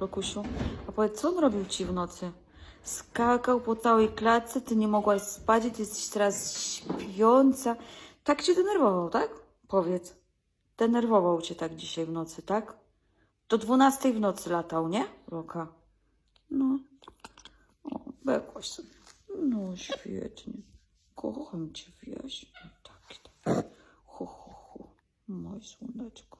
Rokusiu. A powiedz, co on robił ci w nocy? Skakał po całej klatce, ty nie mogłaś spać, jesteś teraz śpiąca. Tak cię denerwował, tak? Powiedz. Denerwował cię tak dzisiaj w nocy, tak? Do dwunastej w nocy latał, nie? Roka. No. O, bekłaś sobie. No, świetnie. Kocham cię, wyjaśnię. Tak, tak. Ho, ho, ho. Moje słoneczko.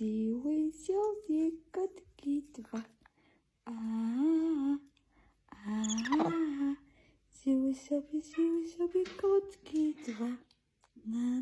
Цілуйся вікатки два. А-а-а, а-а-а, цілуйся, цілуйся вікатки два. На